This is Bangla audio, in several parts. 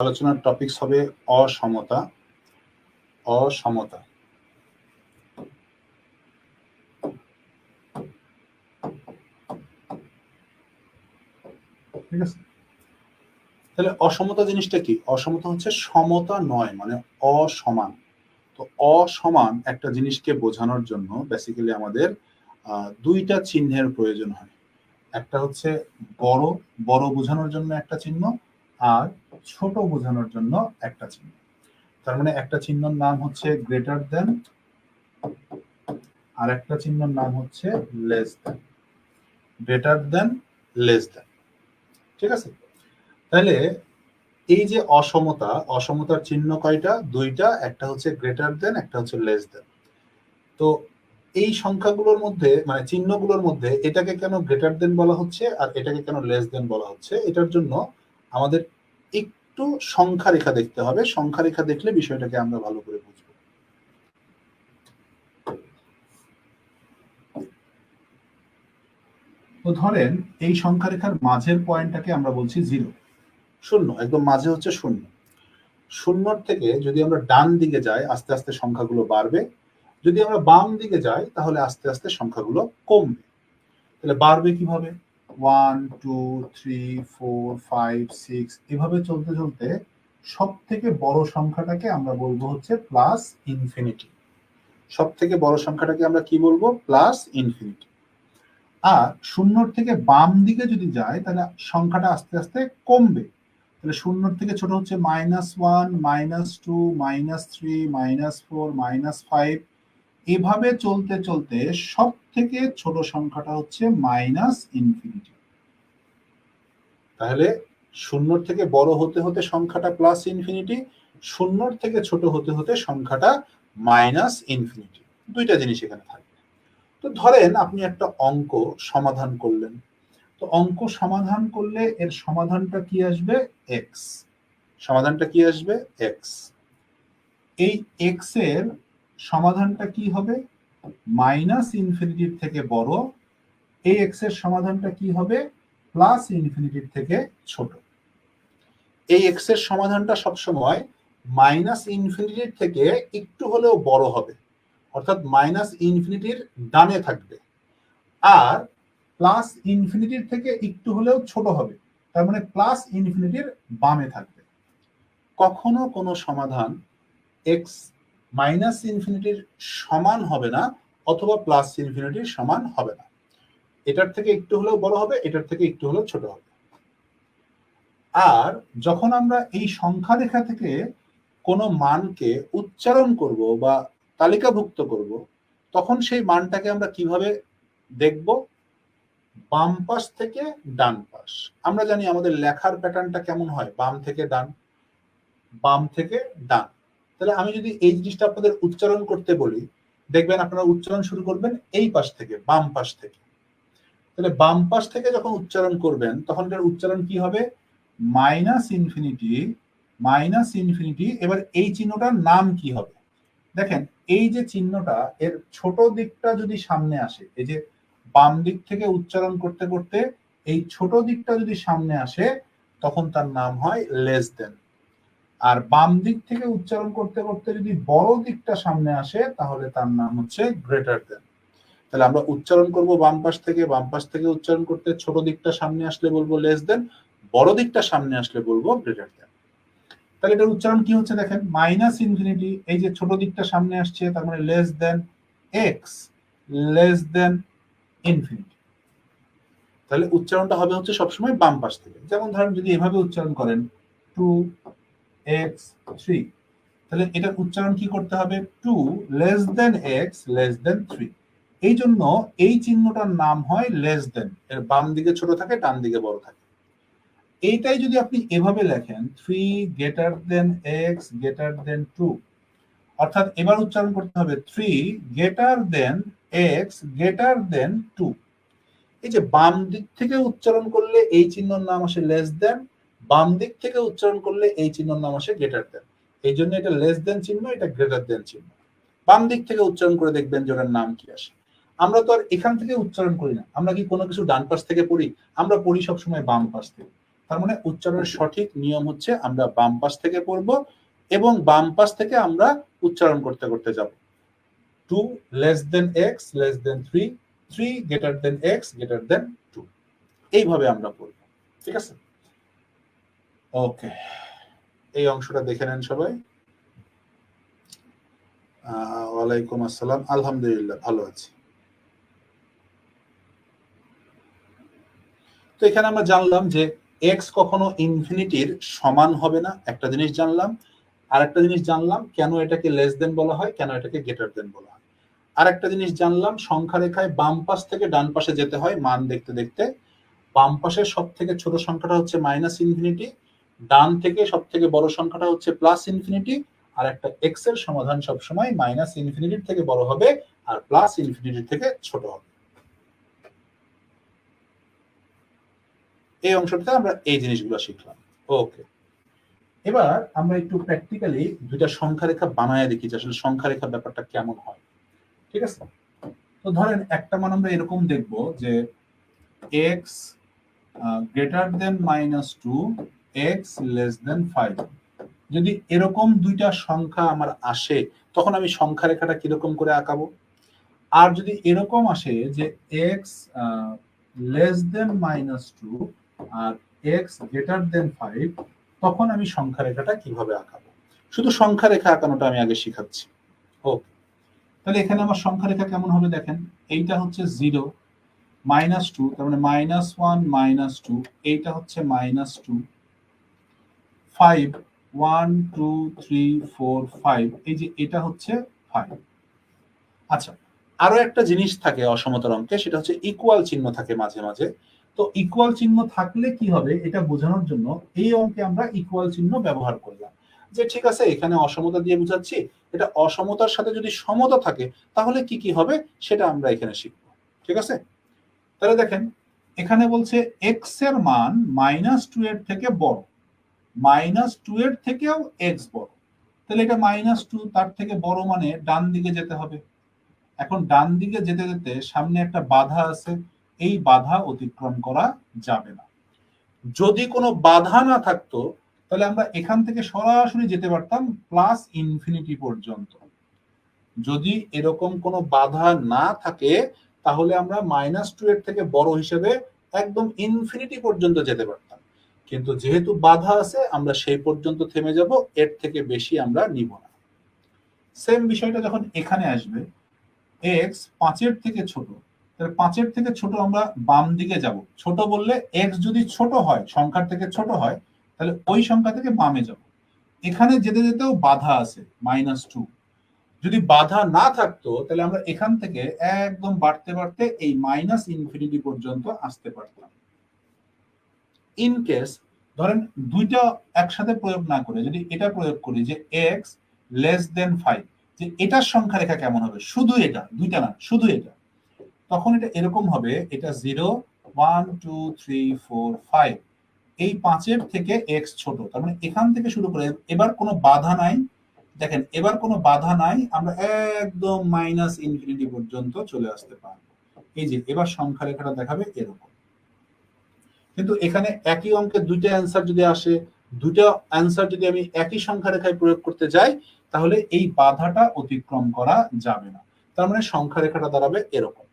আলোচনার টপিকস হবে অসমতা। অসমতা। তাহলে অসমতা জিনিসটা কি? অসমতা হচ্ছে সমতা নয় মানে অসমান। তো অসমান একটা জিনিসকে বোঝানোর জন্য বেসিক্যালি আমাদের দুইটা চিহ্নের প্রয়োজন হয়। একটা হচ্ছে বড় বড় বোঝানোর জন্য একটা চিহ্ন আর ছোট বোঝানোর জন্য একটা চিহ্ন। তার মানে একটা চিহ্নর নাম হচ্ছে গ্রেটার দেন আর একটা চিহ্নর নাম হচ্ছে less than greater than less than ঠিক আছে? তাহলে এই যে অসমতা, অসমতার চিহ্ন কয়টা? দুইটা, একটা হচ্ছে গ্রেটার দেন একটা হচ্ছে লেস দেন তো এই সংখ্যাগুলোর মধ্যে মানে চিহ্নগুলোর মধ্যে এটাকে কেন গ্রেটার দেন বলা হচ্ছে আর এটাকে কেন লেস দেন বলা হচ্ছে? এটার জন্য আমাদের একটু সংখ্যা রেখা দেখতে হবে। সংখ্যা রেখা দেখলে বিষয়টাকে আমরা ভালো করে বুঝব। তো ধরেন এই সংখ্যা রেখার মাঝের পয়েন্টটাকে আমরা বলছি জিরো। শূন্য, একদম মাঝে হচ্ছে শূন্য। শূন্যর থেকে যদি আমরা ডান দিকে যাই, আস্তে আস্তে সংখ্যাগুলো বাড়বে। যদি আমরা বাম দিকে যাই, তাহলে আস্তে আস্তে সংখ্যাগুলো কমবে। তাহলে বাড়বে কীভাবে? One two three four five six এভাবে চলতে চলতে সব থেকে বড় সংখ্যাটাকে আমরা বলব হচ্ছে প্লাস ইনফিনিটি সব থেকে বড় সংখ্যাটাকে আমরা কি বলব? প্লাস ইনফিনিটি আর শূন্যর থেকে বাম দিকে যদি যায়, তাহলে সংখ্যাটা আস্তে আস্তে কমবে। তাহলে শূন্যর থেকে ছোট হচ্ছে minus one minus two minus three minus four minus five এভাবে চলতে চলতে সব থেকে ছোট সংখ্যাটা হচ্ছে মাইনাস ইনফিনিটি। তাহলে শূন্যর থেকে বড় হতে হতে সংখ্যাটা প্লাস ইনফিনিটি, শূন্যর থেকে ছোট হতে হতে সংখ্যাটা মাইনাস ইনফিনিটি। দুইটা জিনিস এখানে থাকবে। তো ধরেন আপনি একটা অঙ্ক সমাধান করলেন। তো অঙ্ক সমাধান করলে এর সমাধানটা কি আসবে? এক্স সমাধানটা কি আসবে? এক্স এই এক্সের সমাধানটা কি হবে? মাইনাস ইনফিনিটির থেকে বড়। এই এক্সের সমাধানটা কি হবে? প্লাস ইনফিনিটির থেকে ছোট। এই এক্সের সমাধানটা সবসময় মাইনাস ইনফিনিটির থেকে একটু হলেও বড় হবে। অর্থাৎ মাইনাস ইনফিনিটির ডানে থাকবে। আর প্লাস ইনফিনিটির থেকে একটু হলেও ছোট হবে। তার মানে প্লাস ইনফিনিটির বামে থাকবে। কখনো কোনো সমাধান এক্স মাইনাস ইনফিনিটির সমান হবে না, অথবা প্লাস ইনফিনিটির সমান হবে না। এটার থেকে একটু হলেও বড় হবে, এটার থেকে একটু হলেও ছোট হবে। আর যখন আমরা এই সংখ্যা রেখা থেকে কোনো মানকে উচ্চারণ করব বা তালিকাভুক্ত করব, তখন সেই মানটাকে আমরা কীভাবে দেখব? বাম পাশ থেকে ডান পাশ। আমরা জানি আমাদের লেখার প্যাটার্নটা কেমন হয়, বাম থেকে ডান, বাম থেকে ডান। তাহলে আমি যদি এই জিনিসটা আপনাদের উচ্চারণ করতে বলি, দেখবেন আপনারা উচ্চারণ শুরু করবেন এই পাশ থেকে, বাম পাশ থেকে। তাহলে বাম পাশ থেকে যখন উচ্চারণ করবেন, তখন এটার উচ্চারণ কি হবে? মাইনাস ইনফিনিটি মাইনাস ইনফিনিটি, এবার এই চিহ্নটার নাম কি হবে? দেখেন, এই যে চিহ্নটা, এর ছোট দিকটা যদি সামনে আসে, এই যে বাম দিক থেকে উচ্চারণ করতে করতে এই ছোট দিকটা যদি সামনে আসে, তখন তার নাম হয় লেস দেন। আর বাম দিক থেকে উচ্চারণ করতে করতে যদি বড় দিকটা সামনে আসে, তাহলে তার নাম হচ্ছে গ্রেটার দেন তাহলে আমরা উচ্চারণ করব বাম পাশ থেকে, বাম পাশ থেকে উচ্চারণ করতে ছোট দিকটা সামনে আসলে বলব লেস দেন বড় দিকটা সামনে আসলে বলব গ্রেটার দেন তাহলে এটার উচ্চারণ কি হচ্ছে দেখেন? মাইনাস ইনফিনিটি এই যে ছোট দিকটা সামনে আসছে, তার মানে less than x less than infinity তাহলে উচ্চারণটা হবে হচ্ছে সবসময় বাম পাশ থেকে। যেমন ধরেন যদি এভাবে উচ্চারণ করেন টু এক্স থ্রি তাহলে এটার উচ্চারণ কি করতে হবে? Two less than x less than three এই জন্য এই চিহ্নটার নাম হয় লেস দেন এর বাম দিকে ছোট থাকে, ডান দিকে বড় থাকে। এইটাই যদি আপনি এভাবে লেখেন three greater than x greater than two অর্থাৎ এবার উচ্চারণ করতে হবে three greater than x greater than two এই যে বাম দিক থেকে উচ্চারণ করলে এই চিহ্নর নাম আসে লেস দেন বাম দিক থেকে উচ্চারণ করলে এই চিহ্নর নাম আসে গ্রেটার দেন এই জন্য এটা লেস দেন চিহ্ন, এটা গ্রেটার দেন চিহ্ন। বাম দিক থেকে উচ্চারণ করে দেখবেন যে ওটার নাম কি আসে। আমরা তো আর এখান থেকে উচ্চারণ করি না। আমরা কি কোনো কিছু ডান পাশ থেকে পড়ি? আমরা পড়ি সবসময় বাম পাশ থেকে। তার মানে উচ্চারণের সঠিক নিয়ম হচ্ছে আমরা বাম পাশ থেকে পড়ব এবং বাম পাশ থেকে আমরা উচ্চারণ করতে করতে যাব। Two less than x less than three three greater than x greater than two এইভাবে আমরা পড়ব। ঠিক আছে? ওকে এই অংশটা দেখে নেন সবাই। ওয়ালাইকুম আসসালাম। আলহামদুলিল্লাহ, ভালো আছি। তো এখানে আমরা জানলাম যে এক্স কখনো ইনফিনিটির সমান হবে না। একটা জিনিস জানলাম। আর একটা জিনিস জানলাম, কেন এটাকে লেস দেন বলা হয়, কেন এটাকে গ্রেটার দেন বলা হয়? আর একটা জিনিস জানলাম, সংখ্যা রেখায় বাম পাশ থেকে ডান পাশে যেতে হয়, মান দেখতে দেখতে। বাম পাশের সব থেকে ছোট সংখ্যাটা হচ্ছে মাইনাস ইনফিনিটি ডান থেকে সব থেকে বড় সংখ্যাটা হচ্ছে প্লাস ইনফিনিটি আর একটা এক্সের সমাধান সবসময় মাইনাস ইনফিনিটির থেকে বড় হবে, আর প্লাস ইনফিনিটির থেকে ছোট হবে। এই অংশটাতে আমরা এই জিনিসগুলো শিখলাম। ওকে এবার আমরা একটু প্র্যাকটিক্যালি দুইটা সংখ্যা রেখা বানায় দেখি যে আসলে সংখ্যা রেখা ব্যাপারটা কেমন হয়। ঠিক আছে? তো ধরেন একটা মান আমরা এরকম দেখব যে x greater than minus two x less than five যদি এরকম দুইটা সংখ্যা আমার আসে, তখন আমি সংখ্যা রেখাটা কীরকম করে আঁকাবো? আর যদি এরকম আসে যে x less than minus two আর এক্স গ্রেটার দেন ফাইভ তখন আমি সংখ্যা রেখাটা কীভাবে আঁকাবো? শুধু সংখ্যা রেখা আঁকানোটা আমি আগে শিখাচ্ছি। ওকে তাহলে এখানে আমার সংখ্যা রেখা কেমন হবে দেখেন? এইটা হচ্ছে জিরো মাইনাস টু তার মানে মাইনাস ওয়ান মাইনাস টু এইটা হচ্ছে minus two five one two three four five এই যে এটা হচ্ছে ফাইভ আচ্ছা আরও একটা জিনিস থাকে অসমতার অঙ্কে, সেটা হচ্ছে ইকুয়াল চিহ্ন থাকে মাঝে মাঝে। তো ইকুয়াল চিহ্ন থাকলে কি হবে? এটা বোঝানোর জন্য এই অঙ্কে আমরা ইকুয়াল চিহ্ন ব্যবহার করলাম। যে ঠিক আছে, এখানে অসমতা দিয়ে বুঝাচ্ছি, এটা অসমতার সাথে যদি সমতা থাকে, তাহলে কি কি হবে? সেটা আমরা এখানে শিখব। ঠিক আছে? তাহলে দেখেন, এখানে বলছে এক্সের মান মাইনাস টু এর থেকে বড়। মাইনাস টু এর থেকেও এক্স বড়। তাহলে এটা মাইনাস টু, তার থেকে বড় মানে ডান দিকে যেতে হবে। এখন ডান দিকে যেতে যেতে সামনে একটা বাধা আছে, এই বাধা অতিক্রম করা যাবে না। যদি কোনো বাধা না থাকতো, তাহলে আমরা এখান থেকে সরাসরি যেতে পারতাম প্লাস ইনফিনিটি পর্যন্ত। যদি এরকম কোনো বাধা না থাকে, তাহলে আমরা মাইনাস টু এর থেকে বড় হিসেবে একদম ইনফিনিটি পর্যন্ত যেতে পারতাম। কিন্তু যেহেতু বাধা আছে, আমরা সেই পর্যন্ত থেমে যাব, এর থেকে বেশি আমরা নিব না। সেম বিষয়টা যখন এখানে আসবে এক্স পাঁচের থেকে ছোট, তাহলে পাঁচের থেকে ছোট আমরা বাম দিকে যাব। ছোট বললে এক্স যদি ছোট হয়, সংখ্যার থেকে ছোট হয়, তাহলে ওই সংখ্যা থেকে বামে যাব। এখানে যেতে যেতেও বাধা আছে মাইনাস টু যদি বাধা না থাকতো, তাহলে আমরা এখান থেকে একদম বাড়তে বাড়তে এই মাইনাস ইনফিনিটি পর্যন্ত আসতে পারতাম। ইন কেস ধরেন দুইটা একসাথে প্রয়োগ না করে যদি এটা প্রয়োগ করি যে এক্স লেস দেন ফাইভ যে এটার সংখ্যা রেখা কেমন হবে? শুধু এটা, দুইটা না, শুধু এটা। তখন এটা এরকম হবে, এটা zero one two three four five এই পাঁচের থেকে এক্স ছোট, তার মানে এখান থেকে শুরু করে এবার কোনো বাধা নাই। দেখেন, এবার কোনো বাধা নাই, আমরা একদম মাইনাস ইনফিনিটি পর্যন্ত চলে আসতে পারব। এই যে, এবার সংখ্যা রেখাটা দেখাবে এরকম। কিন্তু এখানে একই অঙ্কের দুইটা অ্যান্সার যদি আসে দুটো অ্যান্সার যদি আমি একই সংখ্যা রেখায় প্রয়োগ করতে যাই, তাহলে এই বাধাটা অতিক্রম করা যাবে না। তার মানে সংখ্যা রেখাটা দাঁড়াবে এরকম।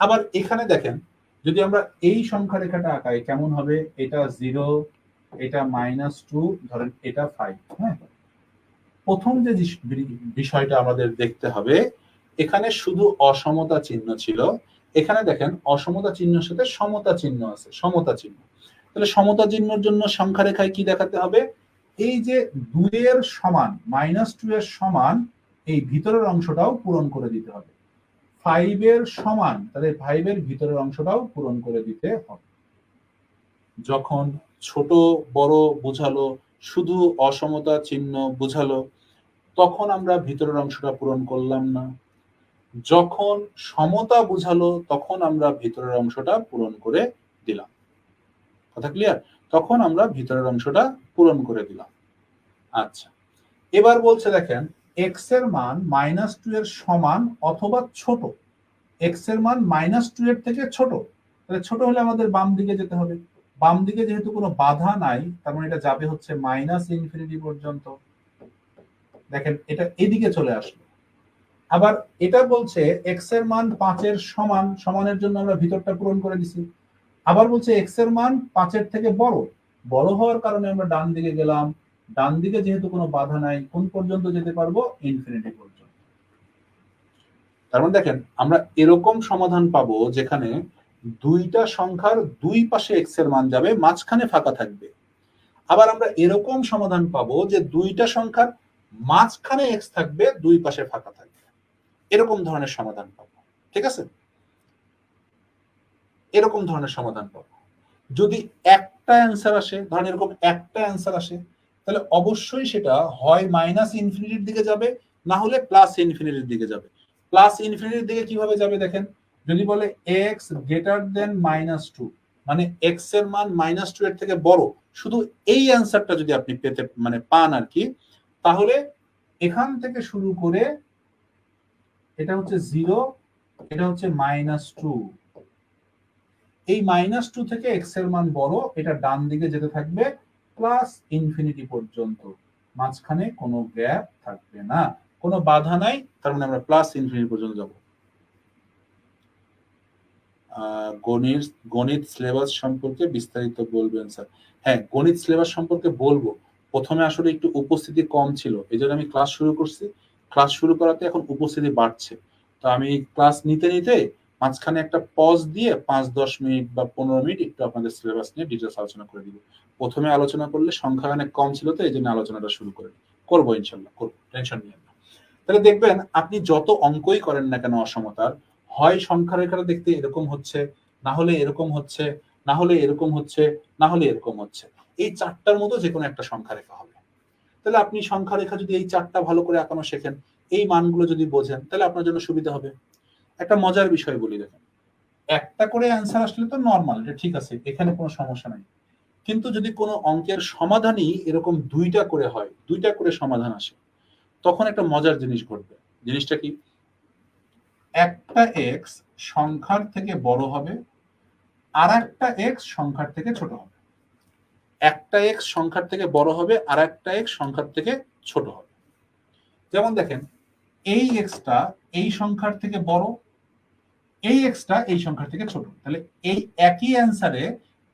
আবার এখানে দেখেন, যদি আমরা এই সংখ্যা রেখাটা আঁকাই, কেমন হবে? এটা জিরো এটা মাইনাস টু ধরেন এটা ফাইভ হ্যাঁ? প্রথম যে বিষয়টা আমাদের দেখতে হবে, এখানে শুধু অসমতা চিহ্ন ছিল এখানে দেখেন অসমতা চিহ্নের সাথে সমতা চিহ্ন আছে, সমতা চিহ্ন। তাহলে সমতা চিহ্নের জন্য সংখ্যা রেখায় কি দেখাতে হবে? এই যে দুইয়ের সমান মাইনাস টু এর সমান, এই ভিতরের অংশটাও পূরণ করে দিতে হবে। ফাইভের সমান, তাহলে ফাইভের ভিতরের অংশটাও পূরণ করে দিতে হবে। যখন ছোট, বড় বোঝালো, শুধু অসমতা চিহ্ন বোঝালো, তখন আমরা ভিতরের অংশটা পূরণ করলাম না। যখন সমতা বুঝালো, তখন আমরা ভিতরের অংশটা পূরণ করে দিলাম। কথা ক্লিয়ার তখন আমরা ভিতরের অংশটা পূরণ করে দিলাম। আচ্ছা এবার বলছে দেখেন এক্সের মান মাইনাস টু এর সমান অথবা ছোট। এক্সের মান মাইনাস টু এর থেকে ছোট। তাহলে ছোট হলে আমাদের বাম দিকে যেতে হবে। বাম দিকে যেহেতু কোনো বাধা নাই, তার মানে এটা যাবে হচ্ছে মাইনাস ইনফিনিটি পর্যন্ত। দেখেন, এটা এদিকে চলে আসলো। আবার এটা বলছে এক্সের মান পাঁচের সমান, সমানের জন্য আমরা ভিতরটা পূরণ করে দিছি। আবার বলছে এক্সের মান পাঁচের থেকে বড়। বড় হওয়ার কারণে আমরা ডান দিকে গেলাম। ডান দিকে যেহেতু কোনো বাধা নাই, কোন পর্যন্ত যেতে পারব? ইনফিনিটি পর্যন্ত। তার মানে দেখেন, আমরা এরকম সমাধান পাবো যেখানে দুইটা সংখ্যার দুই পাশে এক্সের মান যাবে, মাঝখানে ফাঁকা থাকবে। আবার আমরা এরকম সমাধান পাবো যে দুইটা সংখ্যার মাঝখানে এক্স থাকবে, দুই পাশে ফাঁকা থাকবে। এরকম ধরনের সমাধান পাবো। ঠিক আছে? এরকম ধরনের সমাধান পাবো। যদি একটা অ্যান্সার আসে, ধরেন এরকম একটা অ্যান্সার আসে, তাহলে অবশ্যই সেটা হয় মাইনাস ইনফিনিটির দিকে যাবে, না হলে প্লাস ইনফিনিটির দিকে যাবে। প্লাস ইনফিনিটির দিকে কীভাবে যাবে দেখেন? যদি বলে x greater than minus two মানে এক্সের মান মাইনাস টু এর থেকে বড়, শুধু এই অ্যান্সারটা যদি আপনি পেতে মানে পান আর কি, তাহলে এখান থেকে শুরু করে এটা হচ্ছে জিরো এটা হচ্ছে মাইনাস টু এই মাইনাস টু থেকে এক্সের মান বড়, এটা ডান দিকে যেতে থাকবে প্লাস ইনফিনিটি পর্যন্ত। মাঝখানে কোনো গ্যাপ থাকবে না। কোনো বাধা নাই, তার মানে আমরা প্লাস ইনফিনিটি পর্যন্ত যাব। গণিত গণিত সিলেবাস সম্পর্কে বিস্তারিত বলবেন স্যার হ্যাঁ গণিত সিলেবাস সম্পর্কে বলব। প্রথমে আসলে একটু উপস্থিতি কম ছিল এই জন্য আমি ক্লাস শুরু করছি। ক্লাস শুরু করাতে এখন উপস্থিতি বাড়ছে। তো আমি ক্লাস নিতে নিতে মাঝখানে একটা পজ দিয়ে পাঁচ, দশ মিনিট বা পনেরো মিনিট একটু আপনাদের সিলেবাস নিয়ে ডিটেলস আলোচনা করে দিব। প্রথমে আলোচনা করলে সংখ্যা অনেক কম ছিল তো এই জন্য আলোচনাটা শুরু করে করব ইনশাল্লাহ, করব টেনশন নিয়ে না। তাহলে দেখবেন আপনি যত অঙ্কই করেন না কেন অসমতার, হয় সংখ্যা রেখাটা দেখতে এরকম হচ্ছে, না হলে এরকম হচ্ছে, না হলে এরকম হচ্ছে, না হলে এরকম হচ্ছে। এই চারটার মতো যে কোনো একটা সংখ্যা রেখা হবে। তাহলে আপনি সংখ্যা রেখা যদি এই চারটা ভালো করে আঁকানো শেখেন, এই মানগুলো যদি বোঝেন, তাহলে আপনার জন্য সুবিধা হবে। একটা মজার বিষয় বলি দেখেন। একটা করে অ্যান্সার আসলে তো নর্মাল এটা ঠিক আছে, এখানে কোনো সমস্যা নাই। কিন্তু যদি কোনো অঙ্কের সমাধানই এরকম দুইটা করে হয়, দুইটা করে সমাধান আসে, তখন একটা মজার জিনিস ঘটবে। জিনিসটা কি? একটা এক্স সংখ্যার থেকে বড় হবে আর একটা এক্স সংখ্যার থেকে ছোট হবে। একটা এক্স সংখ্যার থেকে বড় হবে আর একটা এক্স সংখ্যার থেকে ছোট হবে। যেমন দেখেন, এই এক্সটা এই সংখ্যার থেকে বড়, এই এক্সটা এই সংখ্যার থেকে ছোট। তাহলে এই একই অ্যান্সারে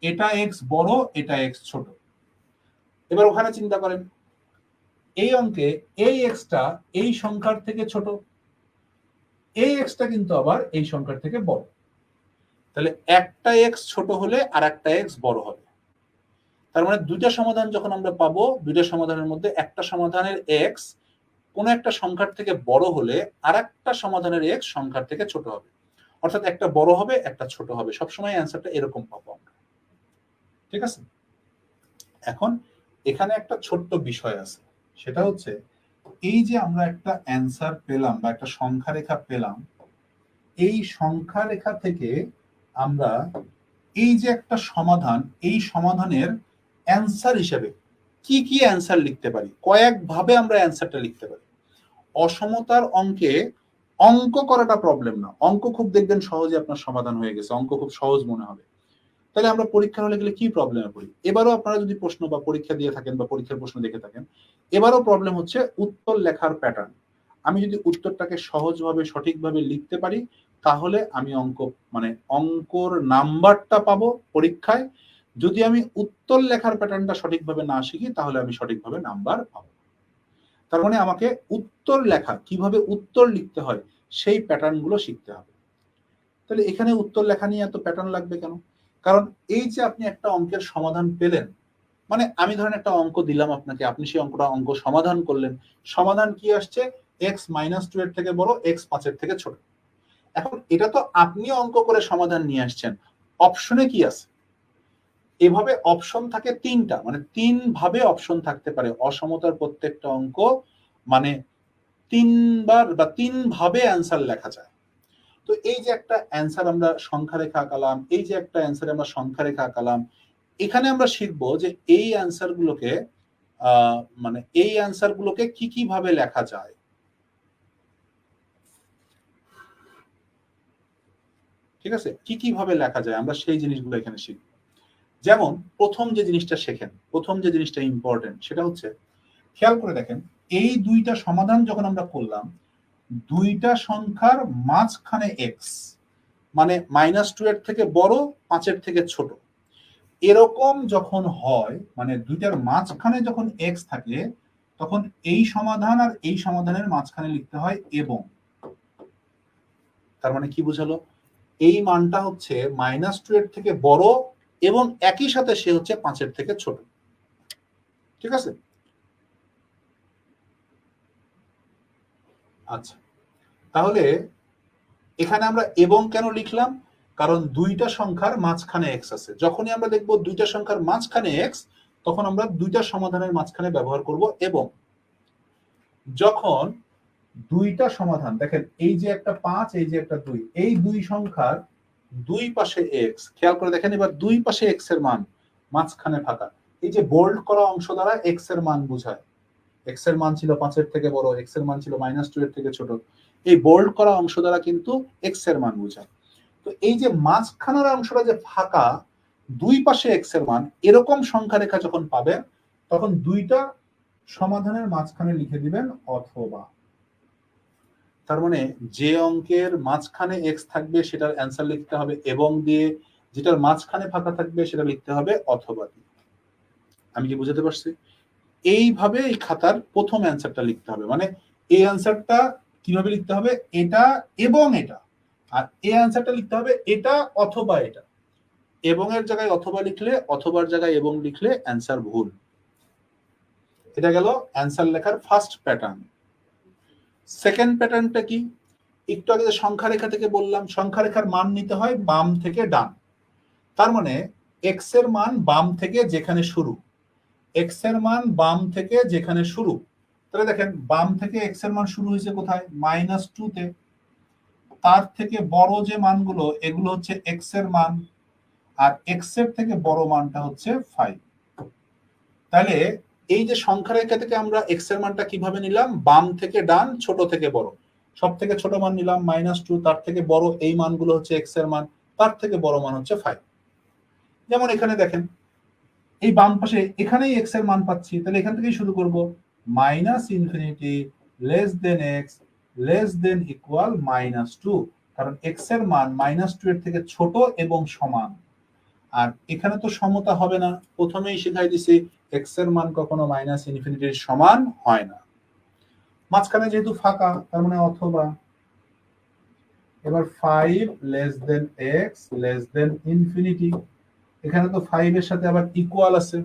এটা এক্স বড়, এটা এক্স ছোট। এবার ওখানে চিন্তা করেন, এই অঙ্কে এই এক্সটা এই সংখ্যার থেকে ছোট, এই এক্সটা কিন্তু আবার এই সংখ্যার থেকে বড়। তাহলে একটা এক্স ছোট হলে আর একটা এক্স বড় হবে। তার মানে দুইটা সমাধান যখন আমরা পাবো, দুইটা সমাধানের মধ্যে একটা সমাধানের এক্স কোন একটা সংখ্যার থেকে বড় হলে আর একটা সমাধানের এক্স সংখ্যার থেকে ছোট হবে। অর্থাৎ একটা বড় হবে, একটা ছোট হবে। সবসময় অ্যান্সারটা এরকম পাবো আমরা। ঠিক আছে? এখন এখানে একটা ছোট্ট বিষয় আছে। সেটা হচ্ছে, এই যে আমরা একটা অ্যান্সার পেলাম বা একটা সংখ্যা রেখা পেলাম, এই সংখ্যা রেখা থেকে আমরা এই যে একটা সমাধান, এই সমাধানের অ্যান্সার হিসেবে কি কি অ্যান্সার লিখতে পারি? কয়েকভাবে আমরা অ্যান্সারটা লিখতে পারি। অসমতার অঙ্কে অঙ্ক করাটা প্রবলেম না। অঙ্ক খুব দেখবেন সহজে আপনার সমাধান হয়ে গেছে। অঙ্ক খুব সহজ মনে হবে। তাহলে আমরা পরীক্ষার হলে গেলে কি প্রবলেমে পড়ি? এবারও আপনারা যদি প্রশ্ন বা পরীক্ষা দিয়ে থাকেন বা পরীক্ষার প্রশ্ন দেখে থাকেন, এবারও প্রবলেম হচ্ছে উত্তর লেখার প্যাটার্ন আমি যদি উত্তরটাকে সহজভাবে, সঠিকভাবে লিখতে পারি, তাহলে আমি অঙ্ক মানে অঙ্কর নাম্বারটা পাবো পরীক্ষায়। যদি আমি উত্তর লেখার প্যাটার্নটা সঠিকভাবে না শিখি, তাহলে আমি সঠিকভাবে নাম্বার পাবো তার মানে আমাকে উত্তর লেখা, কীভাবে উত্তর লিখতে হয়, সেই প্যাটার্নগুলো শিখতে হবে। তাহলে এখানে উত্তর লেখা নিয়ে এত প্যাটার্ন লাগবে কেন? কারণ এই যে আপনি একটা অঙ্কের সমাধান পেলেন মানে আমি ধরেন একটা অঙ্ক দিলাম আপনাকে, আপনি সেই অঙ্কটা অঙ্ক সমাধান করলেন। সমাধান কি আসছে? এক্স মাইনাস টু এর থেকে বড় এক্স পাঁচের থেকে ছোট। এখন এটা তো আপনি অঙ্ক করে সমাধান নিয়ে আসছেন। অপশনে কি আছে? এভাবে অপশন থাকে তিনটা। মানে তিন ভাবে অপশন থাকতে পারে। অসমতার প্রত্যেকটা অঙ্ক মানে তিনবার বা তিন ভাবে অ্যান্সার লেখা যায়। তো এই যে একটা অ্যান্সার আমরা সংখ্যা রেখা আঁকালাম, এই যে একটা অ্যান্সার আমরা সংখ্যা রেখা আঁকালাম, এখানে আমরা শিখব যে এই অ্যান্সার গুলোকে মানে এই অ্যান্সার গুলোকে কি কি ভাবে লেখা যায়। ঠিক আছে? কি কি ভাবে লেখা যায়? আমরা সেই জিনিসগুলো এখানে শিখব। যেমন প্রথম যে জিনিসটা শেখেন, প্রথম যে জিনিসটা ইম্পর্টেন্ট সেটা হচ্ছে, খেয়াল করে দেখেন, এই দুইটা সমাধান যখন আমরা করলাম, দুইটা সংখ্যার মাঝখানে এক্স মানে মাইনাস টু এর থেকে বড় পাঁচের থেকে ছোট। এরকম যখন হয় মানে দুইটার মাঝখানে যখন এক্স থাকে, তখন এই সমাধান আর এই সমাধানের মাঝখানে লিখতে হয় এবং। তার মানে কি বুঝালো? এই মানটা হচ্ছে মাইনাস টু এর থেকে বড় এবং একই সাথে সে হচ্ছে পাঁচের থেকে ছোট। ঠিক আছে? আচ্ছা। তাহলে এখানে আমরা এবং কেন লিখলাম? কারণ দুইটা সংখ্যার মাঝখানে এক্স আছে। যখনই আমরা দেখব দুইটা সংখ্যার মাঝখানে এক্স তখন আমরা দুইটা সমাধানের মাঝখানে ব্যবহার করব এবং। যখন দুইটা সমাধান, দেখেন এই যে একটা পাঁচ, এই যে একটা দুই, এই দুই সংখ্যার দুই পাশে এক্স খেয়াল করে দেখেন, এবার দুই পাশে এক্সের মান মাঝখানে ফাঁকা। এই যে বোল্ড করা অংশ দ্বারা এক্সের মান বোঝায়। এক্সের মান ছিল পাঁচের থেকে বড় এক্সের মান ছিল মাইনাস টু এর থেকে ছোট। এই বোল্ড করা অংশ দ্বারা কিন্তু এক্সের মান বোঝায়। তো এই যে মাঝখানের অংশটা যে ফাঁকা, দুই পাশে এক্সের মান, এরকম সংখ্যা রেখা যখন পাবেন, তখন দুইটা সমাধানের মাঝখানে লিখে দিবেন অথবা। তার মানে যে অঙ্কের মাঝখানে এক্স থাকবে সেটার অ্যান্সার লিখতে হবে এবং দিয়ে যেটার মাঝখানে ফাঁকা থাকবে সেটা লিখতে হবে অথবা দিয়ে। আমি কি বুঝাতে পারছি? এইভাবে এই খাতার প্রথম অ্যান্সারটা লিখতে হবে। মানে এই অ্যান্সারটা কীভাবে লিখতে হবে? এটা এবং এটা। আর এই অ্যান্সারটা লিখতে হবে এটা অথবা এটা। এবং এর জায়গায় অথবা লিখলে, অথবার জায়গায় এবং লিখলে অ্যান্সার ভুল। এটা গেল অ্যান্সার লেখার ফার্স্ট প্যাটার্ন সেকেন্ড প্যাটার্নটা কি? একটু আগে সংখ্যা রেখা থেকে বললাম সংখ্যা রেখার মান নিতে হয় বাম থেকে ডান। তার মানে এক্সের মান বাম থেকে যেখানে শুরু এক্সের মান বাম থেকে যেখানে শুরু। তাহলে দেখেন, বাম থেকে এক্সের মান শুরু হয়েছে কোথায়? মাইনাস টু তে। তার থেকে বড় যে মানগুলো, এগুলো হচ্ছে এক্সের মান, আর এক্সের থেকে বড় মানটা হচ্ছে ফাইভ তাহলে এই যে সংখ্যা রেখা থেকে আমরা এক্সের মানটা কীভাবে নিলাম? বাম থেকে ডান, ছোট থেকে বড়। সব থেকে ছোট মান নিলাম মাইনাস টু তার থেকে বড় এই মানগুলো হচ্ছে এক্সের মান, তার থেকে বড় মান হচ্ছে ফাইভ যেমন এখানে দেখেন, এই বাম পাশে এখানেই এক্সের মান পাচ্ছি, তাহলে এখান থেকেই শুরু করব। Minus infinity less than x less than equal minus two কারণ এক্সের মান মাইনাস টু এর থেকে ছোট এবং সমান। আর এখানে তো সমতা হবে না। প্রথমেই শেখাই দিছি এক্সের মান কখনো মাইনাস ইনফিনিটির সমান হয় না। মাঝখানে যেহেতু ফাঁকা, তার মানে অথবা। এবার five less than x less than infinity এখানে তো ফাইভ এর সাথে আবার ইকুয়াল আছে।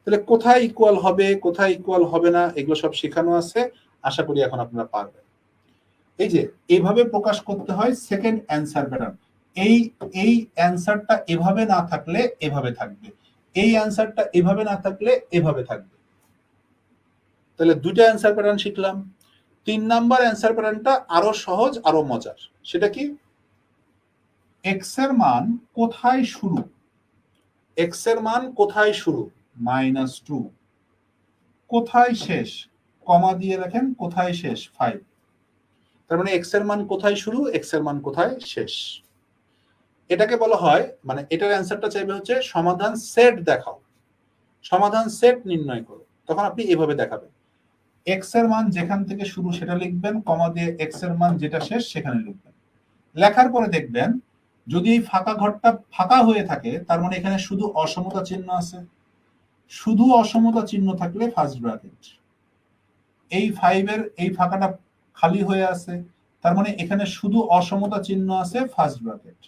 তাহলে কোথায় ইকুয়াল হবে, কোথায় ইকুয়াল হবে না, এগুলো সব শেখানো আছে, আশা করি এখন আপনারা পারবেন। এই যে, এভাবে প্রকাশ করতে হয় সেকেন্ড অ্যান্সার প্যাটার্ন এই এই অ্যান্সারটা এভাবে না থাকলে এভাবে থাকবে। এই অ্যান্সারটা এভাবে না থাকলে এভাবে থাকবে। তাহলে দুইটা অ্যান্সার প্যাটার্ন শিখলাম। তিন নাম্বার অ্যান্সার প্যাটার্নটা আরও সহজ, আরও মজার। সেটা কি? এক্সের মান কোথায় শুরু? এক্সের মান কোথায় শুরু? মাইনাস টু কোথায় শেষ? কমা দিয়ে রাখেন, কোথায় শেষ? ফাইভ তার মানে এক্সের মান কোথায় শুরু? এক্সের মান কোথায় শেষ? এটাকে বলা হয় মানে এটার অ্যান্সারটা চাইবে হচ্ছে সমাধান সেট দেখাও। সমাধান সেট নির্ণয় করো। তখন আপনি এভাবে দেখাবেন। এক্সের মান যেখান থেকে শুরু সেটা লিখবেন, কমা দিয়ে এক্সের মান যেটা শেষ সেখানে লিখবেন। লেখার পরে দেখবেন, যদি এই ফাঁকা ঘরটা ফাঁকা হয়ে থাকে, তার মানে এখানে শুধু অসমতা চিহ্ন আছে। শুধু অসমতা চিহ্ন থাকলে ফার্স্ট ব্র্যাকেট এই ফাইভের এই ফাঁকাটা খালি হয়ে আছে, তার মানে এখানে শুধু অসমতা চিহ্ন আছে ফার্স্ট ব্র্যাকেট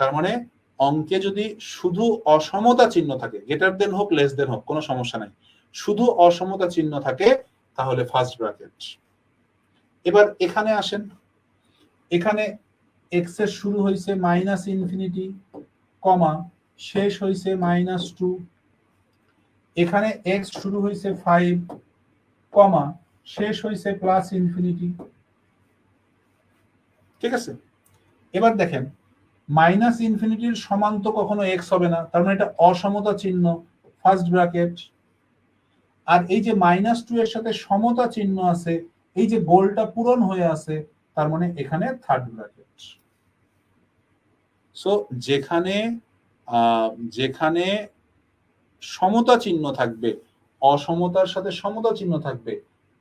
তার মানে অঙ্কে যদি শুধু অসমতা চিহ্ন থাকে গেটার দেন হোক লেস দেন হোক, কোনো সমস্যা নাই। শুধু অসমতা চিহ্ন থাকে, তাহলে ফার্স্ট ব্র্যাকেট এবার এখানে আসেন। এখানে এক্সের শুরু হয়েছে মাইনাস ইনফিনিটি কমা শেষ হয়েছে মাইনাস টু এখানে এক্স শুরু হয়েছে ফাইভ কমা শেষ হয়েছে প্লাস ইনফিনিটি ঠিক আছে? এবার দেখেন মাইনাস ইনফিনিটির সমান তো কখনো এক্স হবে না, তার মানে এটা অসমতা চিহ্ন ফার্স্ট ব্র্যাকেট আর এই যে মাইনাস টু এর সাথে সমতা চিহ্ন আছে, এই যে গোলটা পূরণ হয়ে আছে, তার মানে এখানে থার্ড ব্র্যাকেট সো যেখানে যেখানে সমতা চিহ্ন থাকবে, অসমতার সাথে সমতা চিহ্ন থাকবে,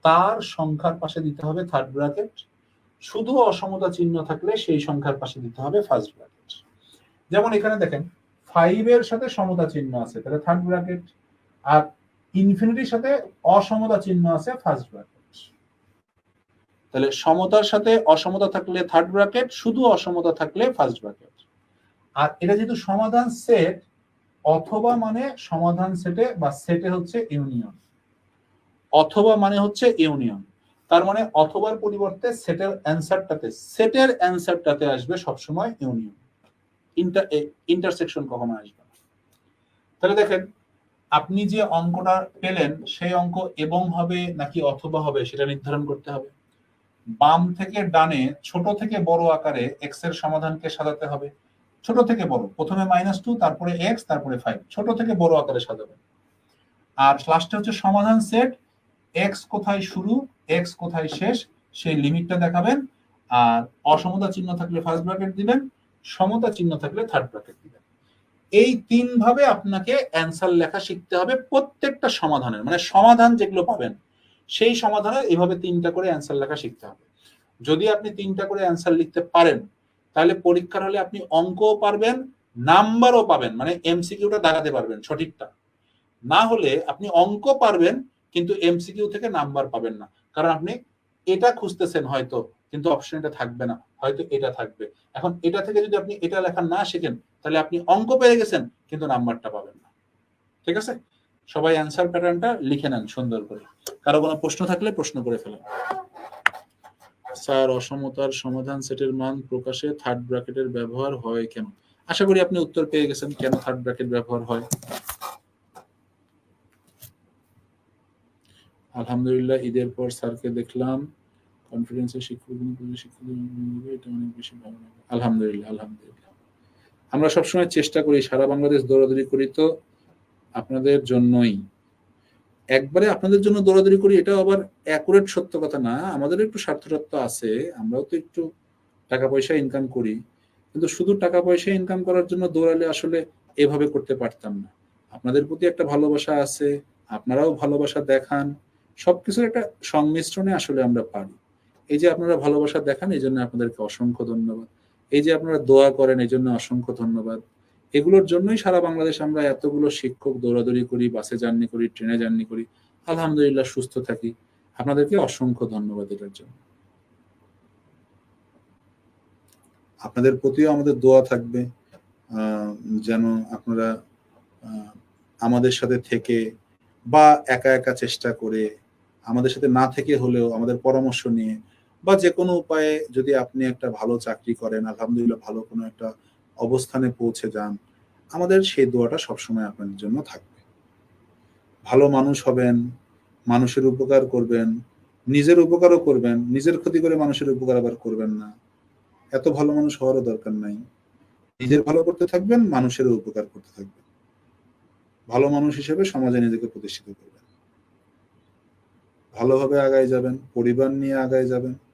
তার সংখ্যার পাশে দিতে হবে থার্ড ব্র্যাকেট শুধু অসমতা চিহ্ন থাকলে সেই সংখ্যার পাশে দিতে হবে ফার্স্ট ব্র্যাকেট যেমন এখানে দেখেন ফাইভ এর সাথে সমতা চিহ্ন আছে, তাহলে থার্ড ব্র্যাকেট আর ইনফিনিটির সাথে অসমতা চিহ্ন আছে ফার্স্ট ব্র্যাকেট তাহলে সমতার সাথে অসমতা থাকলে থার্ড ব্র্যাকেট শুধু অসমতা থাকলে ফার্স্ট ব্র্যাকেট আর এটা যেহেতু সমাধান সেট অথবা মানে সমাধান সেটে বা সেটে হচ্ছে ইউনিয়ন অথবা মানে হচ্ছে ইউনিয়ন তার মানে অথবার পরিবর্তে সেটের অ্যান্সারটাতে সেটের অ্যান্সারটাতে আসবে সবসময় ইউনিয়ন ইন্টারসেকশন কখনো আসবে না। তাহলে দেখেন, আপনি যে অঙ্কটা পেলেন, সেই অঙ্ক এবং হবে নাকি অথবা হবে সেটা নির্ধারণ করতে হবে। বাম থেকে ডানে ছোট থেকে বড় আকারে এক্সের সমাধানকে সাজাতে হবে। ছোট থেকে বড়, প্রথমে মাইনাস টু তারপরে এক্স তারপরে ফাইভ ছোট থেকে বড় আকারে সাজাবেন। আর লাস্টে হচ্ছে সমাধান সেট এক্স কোথায় শুরু এক্স কোথায় শেষ, সেই লিমিটটা দেখাবেন। আর অসমতা চিহ্ন থাকলে ফার্স্ট ব্র্যাকেট দিবেন। সমতা চিহ্ন থাকলে থার্ড ব্র্যাকেট দিবেন। এই তিন ভাবে আপনাকে অ্যান্সার লেখা শিখতে হবে প্রত্যেকটা সমাধানের মানে সমাধান যেগুলো পাবেন, সেই সমাধানের এইভাবে তিনটা করে অ্যান্সার লেখা শিখতে হবে। যদি আপনি তিনটা করে অ্যান্সার লিখতে পারেন, তাহলে পরীক্ষার হলে আপনি অঙ্কও পারবেন, নাম্বারও পাবেন মানে এমসিকিউটা দাগাতে পারবেন সঠিকটা। না হলে আপনি অঙ্ক পারবেন, কিন্তু এমসিকিউ থেকে নাম্বার পাবেন না। কারণ আপনি এটা খুঁজতেছেন হয়তো কিন্তু অপশন এটা থাকবে না। হয়তো এটা থাকবে। এখন এটা থেকে যদি আপনি এটা লেখা না শেখেন, তাহলে আপনি অঙ্ক পেয়ে গেছেন, কিন্তু নাম্বারটা পাবেন না। ঠিক আছে? সবাই অ্যান্সার প্যাটার্নটা লিখে নেন সুন্দর করে। কারও কোনো প্রশ্ন থাকলে প্রশ্ন করে ফেলেন। স্যার, অসমতার সমাধান সেটের মান প্রকাশে থার্ড ব্র্যাকেটের ব্যবহার হয় কেন? আশা করি আপনি উত্তর পেয়ে গেছেন কেন থার্ড ব্র্যাকেট ব্যবহার হয়। আলহামদুলিল্লাহ, ঈদের পর স্যারকে দেখলাম। কনফিডেন্সের শিক্ষক শিক্ষক এটা অনেক বেশি ভালো লাগে। আলহামদুলিল্লাহ আলহামদুলিল্লাহ। আমরা সবসময় চেষ্টা করি সারা বাংলাদেশ দৌড়াদৌড়ি করি তো আপনাদের জন্যই। একবারে আপনাদের জন্য দৌড়াদৌড়ি করি এটা আবার অ্যাকুরেট সত্য কথা না আমাদের একটু স্বার্থসত্ব আছে, আমরাও তো একটু টাকা পয়সা ইনকাম করি। কিন্তু শুধু টাকা পয়সা ইনকাম করার জন্য দৌড়ালে আসলে এভাবে করতে পারতাম না। আপনাদের প্রতি একটা ভালোবাসা আছে, আপনারাও ভালোবাসা দেখান, সবকিছুর একটা সংমিশ্রণে আসলে আমরা পারি। এই যে আপনারা ভালোবাসা দেখান, এই জন্য আপনাদেরকে অসংখ্য ধন্যবাদ। এই যে আপনারা দোয়া করেন, এই জন্য অসংখ্য ধন্যবাদ। এগুলোর জন্যই সারা বাংলাদেশ আমরা এতগুলো শিক্ষক দৌড়াদৌড়ি করি, বাসে জার্নি করি, ট্রেনে জার্নি করি। আলহামদুলিল্লাহ সুস্থ থাকি। আপনাদেরকে অসংখ্য ধন্যবাদ এটার জন্য। আপনাদের প্রতিও আমাদের দোয়া থাকবে যেন আপনারা আমাদের সাথে থেকে বা একা একা চেষ্টা করে, আমাদের সাথে না থেকে হলেও আমাদের পরামর্শ নিয়ে বা যে কোনো উপায়ে যদি আপনি একটা ভালো চাকরি করেন, আলহামদুলিল্লাহ ভালো কোনো একটা অবস্থানে পৌঁছে যান, আমাদের সেই দোয়াটা সবসময় আপনাদের জন্য থাকবে। ভালো মানুষ হবেন, মানুষের উপকার করবেন, নিজের উপকারও করবেন, নিজের ক্ষতি করে মানুষের উপকার আবার করবেন না। এত ভালো মানুষ হওয়ারও দরকার নাই। নিজের ভালো করতে থাকবেন, মানুষেরও উপকার করতে থাকবেন। ভালো মানুষ হিসেবে সমাজে নিজেকে প্রতিষ্ঠিত করবেন। ভালোভাবে আগায় যাবেন, পরিবার নিয়ে আগায় যাবেন।